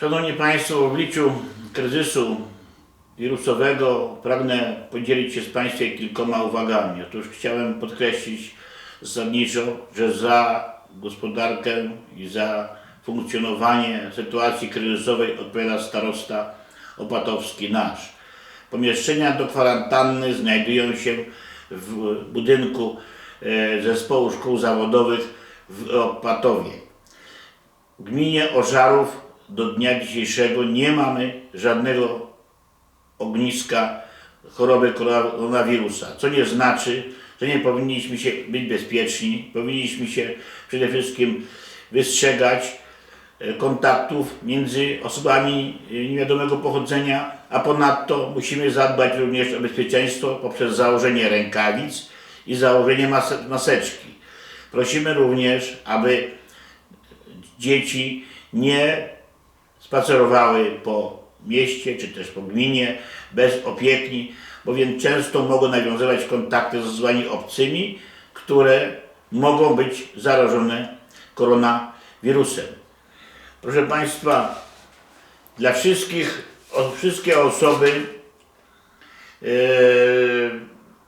Szanowni Państwo, w obliczu kryzysu wirusowego pragnę podzielić się z Państwem kilkoma uwagami. Otóż chciałem podkreślić zasadniczo, że za gospodarkę i za funkcjonowanie sytuacji kryzysowej odpowiada starosta opatowski nasz. Pomieszczenia do kwarantanny znajdują się w budynku e, Zespołu Szkół Zawodowych w Opatowie. W gminie Ożarów do dnia dzisiejszego nie mamy żadnego ogniska choroby koronawirusa, co nie znaczy, że nie powinniśmy się być bezpieczni, powinniśmy się przede wszystkim wystrzegać e, kontaktów między osobami e, niewiadomego pochodzenia, a ponadto musimy zadbać również o bezpieczeństwo poprzez założenie rękawic i założenie mase- maseczki. Prosimy również, aby dzieci nie spacerowały po mieście czy też po gminie bez opieki, bowiem często mogą nawiązywać kontakty z osobami obcymi, które mogą być zarażone koronawirusem. Proszę Państwa, dla wszystkich, wszystkie osoby e,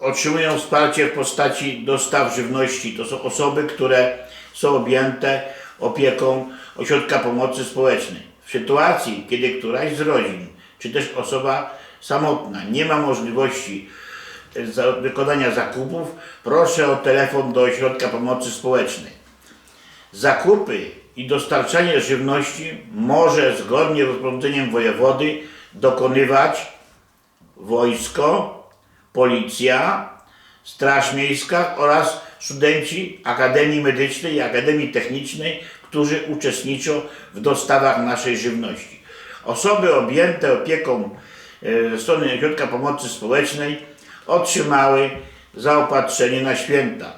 otrzymują wsparcie w postaci dostaw żywności. To są osoby, które są objęte opieką ośrodka pomocy społecznej. W sytuacji, kiedy któraś z rodzin, czy też osoba samotna nie ma możliwości e, wykonania zakupów, proszę o telefon do ośrodka pomocy społecznej. Zakupy i dostarczanie żywności może zgodnie z rozporządzeniem wojewody dokonywać wojsko, policja, straż miejska oraz studenci Akademii Medycznej i Akademii Technicznej, którzy uczestniczą w dostawach naszej żywności. Osoby objęte opieką e, strony Ośrodka Pomocy Społecznej otrzymały zaopatrzenie na święta.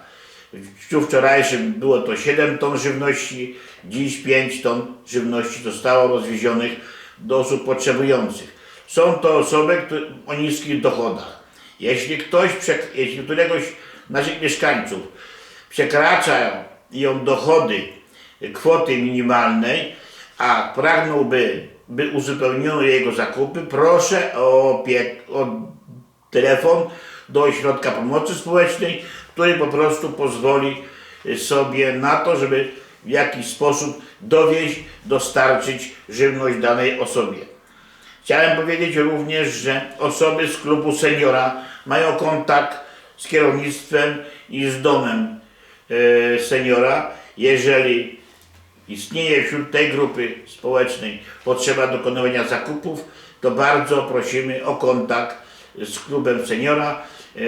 W dniu wczorajszym było to 7 ton żywności, dziś 5 ton żywności zostało rozwiezionych do osób potrzebujących. Są to osoby o niskich dochodach. Jeśli ktoś, jeśli któregoś naszych mieszkańców przekraczają ją dochody kwoty minimalnej, a pragnąłby, by uzupełniono jego zakupy, proszę o, o telefon do ośrodka pomocy społecznej, który po prostu pozwoli sobie na to, żeby w jakiś sposób dowieść, dostarczyć żywność danej osobie. Chciałem powiedzieć również, że osoby z klubu seniora mają kontakt z kierownictwem i z domem e, seniora. Jeżeli istnieje wśród tej grupy społecznej potrzeba dokonywania zakupów, to bardzo prosimy o kontakt z klubem seniora. E,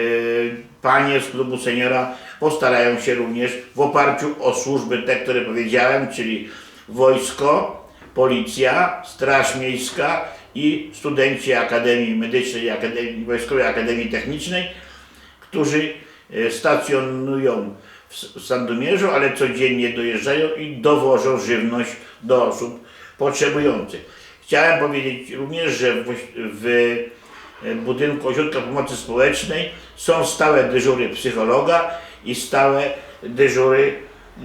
Panie z klubu seniora postarają się również w oparciu o służby te, które powiedziałem, czyli wojsko, policja, straż miejska i studenci Akademii Medycznej Akademii, Wojskowej Akademii Technicznej, którzy e, stacjonują w Sandomierzu, ale codziennie dojeżdżają i dowożą żywność do osób potrzebujących. Chciałem powiedzieć również, że w, w budynku Ośrodka Pomocy Społecznej są stałe dyżury psychologa i stałe dyżury e,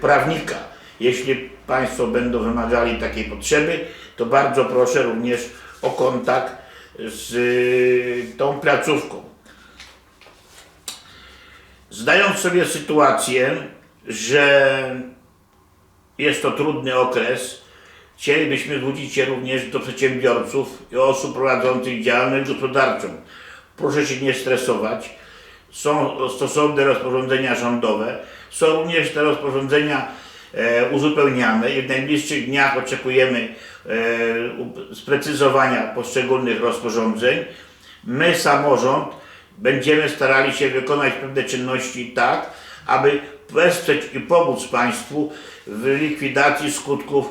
prawnika. Jeśli Państwo będą wymagali takiej potrzeby, to bardzo proszę również o kontakt z e, tą placówką. Zdając sobie sytuację, że jest to trudny okres, chcielibyśmy zwrócić się również do przedsiębiorców i osób prowadzących działalność gospodarczą. Proszę się nie stresować. Są stosowne rozporządzenia rządowe, są również te rozporządzenia e, uzupełniane i w najbliższych dniach oczekujemy e, sprecyzowania poszczególnych rozporządzeń. My, samorząd, będziemy starali się wykonać pewne czynności tak, aby wesprzeć i pomóc Państwu w likwidacji skutków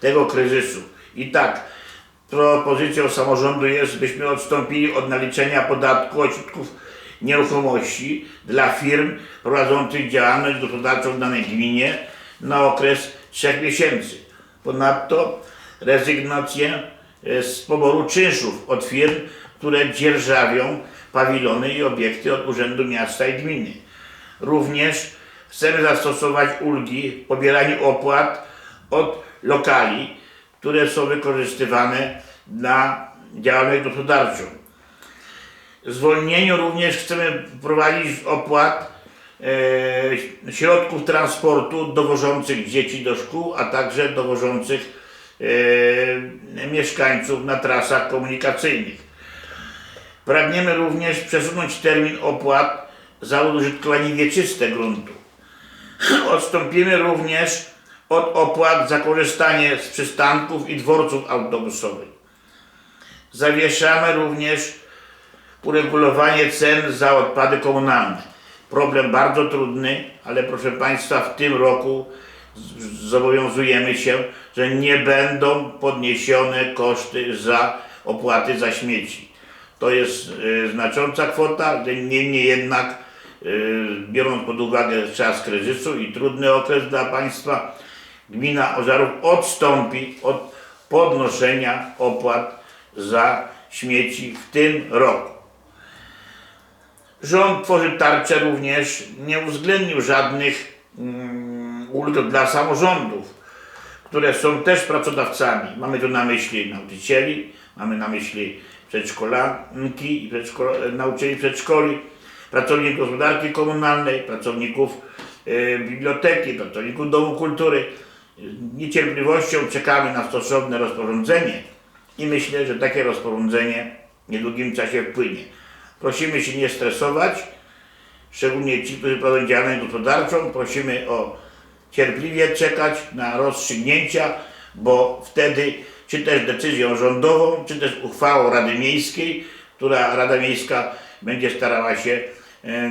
tego kryzysu. I tak, propozycją samorządu jest, byśmy odstąpili od naliczenia podatku od środków nieruchomości dla firm prowadzących działalność gospodarczą w danej gminie na okres 3 miesięcy. Ponadto rezygnację e, z poboru czynszów od firm, które dzierżawią pawilony i obiekty od Urzędu Miasta i Gminy. Również chcemy zastosować ulgi w pobieraniu opłat od lokali które są wykorzystywane na działalność gospodarczą. Zwolnieniu również chcemy wprowadzić opłat e, środków transportu dowożących dzieci do szkół, a także dowożących e, mieszkańców na trasach komunikacyjnych. Pragniemy również przesunąć termin opłat za użytkowanie wieczyste gruntu. Odstąpimy również od opłat za korzystanie z przystanków i dworców autobusowych. Zawieszamy również uregulowanie cen za odpady komunalne. Problem bardzo trudny, ale proszę Państwa, w tym roku zobowiązujemy się, że nie będą podniesione koszty za opłaty za śmieci. To jest y, znacząca kwota, niemniej jednak, y, biorąc pod uwagę czas kryzysu i trudny okres dla państwa, gmina Ożarów odstąpi od podnoszenia opłat za śmieci w tym roku. Rząd tworzy tarczę również, nie uwzględnił żadnych mm, ulg dla samorządów, które są też pracodawcami. Mamy tu na myśli nauczycieli, mamy na myśli przedszkolanki, i przedszko- nauczycieli przedszkoli, pracowników gospodarki komunalnej, pracowników e, biblioteki, pracowników Domu Kultury. Z niecierpliwością czekamy na stosowne rozporządzenie i myślę, że takie rozporządzenie w niedługim czasie wpłynie. Prosimy się nie stresować, szczególnie ci, którzy prowadzą działalność gospodarczą, prosimy o cierpliwie czekać na rozstrzygnięcia, bo wtedy czy też decyzją rządową, czy też uchwałą Rady Miejskiej, która Rada Miejska będzie starała się e,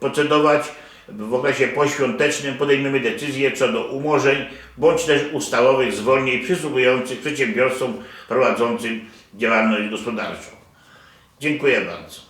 procedować w okresie poświątecznym, podejmiemy decyzje co do umorzeń, bądź też ustawowych zwolnień przysługujących przedsiębiorstwom prowadzącym działalność gospodarczą. Dziękuję bardzo.